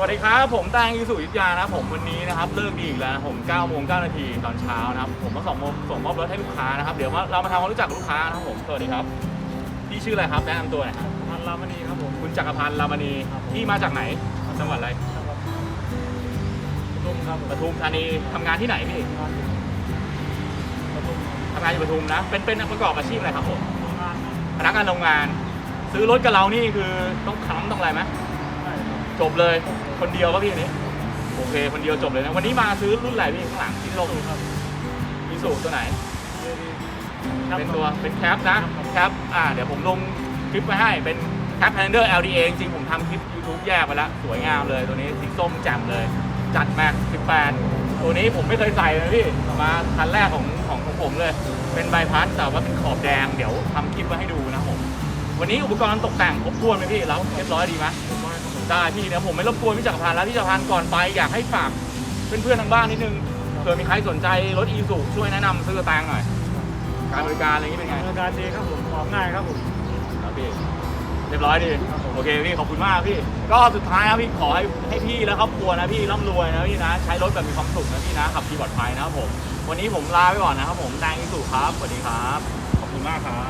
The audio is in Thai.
วัสดีครับ ผมแตงยูสุยุทธยานะครับผมวันนี้นะครับเลิกดีอีกแล้วนะผม9โมง9นาทีตอนเช้านะครับผมมาส่งมอบส่งมอบรถให้ลูกค้านะครับเดี๋ยวมาเรามาทำความรู้จักกับลูกค้านะครับผมสวัสดีครับพี่ชื่ออะไรครับแนะนำตัวหน่อยครับพันรามณีครับผมคุณจักรพันธ์รามณีครับผมพี่มาจากไหนจังหวัดอะไรจังหวัดปทุมครับผมปทุมธานีทำงานที่ไหนพี่งานอยู่ปทุมครับทำงานอยู่ปทุมนะเป็นเป็นประกอบอาชีพอะไรครับผมโรงงานครับพนักงานโรงงาน ซื้อรถกับเรานี่คือต้องค้ำต้องอะไรไหมใช่ครับ จบเลย คนเดียวป่ะพี่อันนี้ โอเค คนเดียวจบเลยนะ วันนี้มาซื้อรุ่นอะไรพี่ข้างหลังที่ลงสู้ครับมีสูตัวไหนเจดีเป็นตัว เป็นแคปนะ แคป อ่า เดี๋ยวผมลงคลิปไว้ให้ เป็นแคป Handler LDA จริงๆผมทำคลิป YouTube แยกไปแล้วสวยงามเลย ตัวนี้สีส้มแจ่มเลย จัดแม็ก18 ตัวนี้ผมไม่เคยใส่เลยพี่ มาคันแรกของของของผมเลย เป็นใบพัดแต่ว่าเป็นขอบแดง เดี๋ยวทำคลิปไว้ให้ดูนะผม วันนี้อุปกรณ์ตกแต่งครบถ้วนไหมพี่ แล้วเรียบร้อยดีไหม ผมว่าครับผมได้พี่เดี๋ยวผมไม่รบกวนพี่จักรพันธ์แล้วพี่จักรพันธ์ก่อนไปอยากให้ฝากเพื่อนๆทางบ้านนิดนึงเผื่อมีใครสนใจรถอีซูช่วยแนะนำซื้อกระแตงหน่อย การบริการอะไรอย่างนี้เป็นไงบริการดีครับผมออกง่ายครับผมครับพี่เรียบร้อยดีครับผมโอเคพี่ขอบคุณมากพี่ ก็สุดท้ายครับพี่ขอให้ให้พี่และครอบครัวนะพี่ร่ำรวยนะพี่นะใช้รถแบบมีความสุขนะพี่นะขับขี่ปลอดภัยนะครับผมวันนี้ผมลาไปก่อนนะครับผมแตงอีสุครับสวัสดีครับ ขอบคุณมากครับ